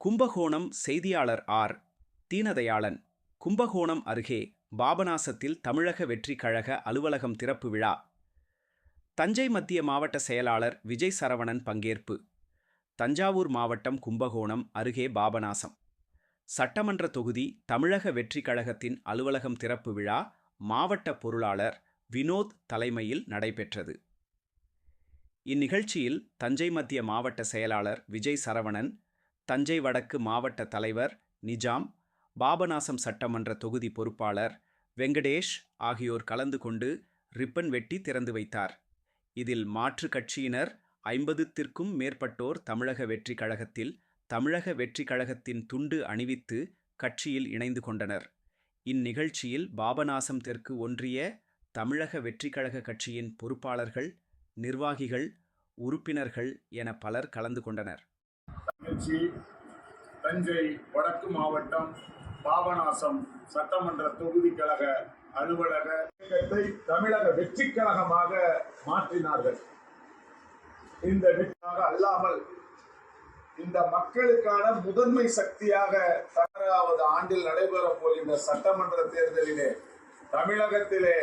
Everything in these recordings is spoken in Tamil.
கும்பகோணம் செய்தியாளர் ஆர். தீனதயாளன். கும்பகோணம் அருகே பாபநாசத்தில் தமிழக வெற்றி கழக அலுவலகம் திறப்பு விழா. தஞ்சை மத்திய மாவட்ட செயலாளர் விஜய் சரவணன் பங்கேற்பு. தஞ்சாவூர் மாவட்டம் கும்பகோணம் அருகே பாபநாசம். சட்டமன்ற தொகுதி தமிழக வெற்றி கழகத்தின் அலுவலகம் திறப்பு விழா மாவட்ட பொருளாளர் வினோத் தலைமையில் நடைபெற்றது. இந்நிகழ்ச்சியில் தஞ்சை மத்திய மாவட்ட செயலாளர் விஜய் சரவணன் தஞ்சை வடக்கு மாவட்ட தலைவர் நிஜாம் பாபநாசம் சட்டமன்ற தொகுதி பொறுப்பாளர் வெங்கடேஷ் ஆகியோர் கலந்து கொண்டு ரிப்பன் வெட்டி திறந்து வைத்தார். இதில் மாற்றுக் கட்சியினர் ஐம்பதுத்திற்கும் மேற்பட்டோர் தமிழக வெற்றி கழகத்தில் தமிழக வெற்றி கழகத்தின் துண்டு அணிவித்து கட்சியில் இணைந்து கொண்டனர். இந்நிகழ்ச்சியில் பாபநாசம் தெற்கு ஒன்றிய தமிழக வெற்றி கழக கட்சியின் பொறுப்பாளர்கள் நிர்வாகிகள் உறுப்பினர்கள் என பலர் கலந்து கொண்டனர். நிகழ்ச்சி தஞ்சை வடக்கு மாவட்டம் பாபநாசம் சட்டமன்ற தொகுதி கழக அலுவலக இயக்கத்தை தமிழக வெற்றி கழகமாக மாற்றினார்கள். இந்த வெற்றியாக அல்லாமல் இந்த மக்களுக்கான முதன்மை சக்தியாக பதினாறாவது ஆண்டில் நடைபெறப் போகின்ற சட்டமன்ற தேர்தலிலே தமிழகத்திலே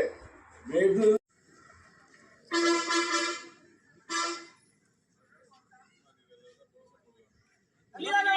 வெகு Míralo.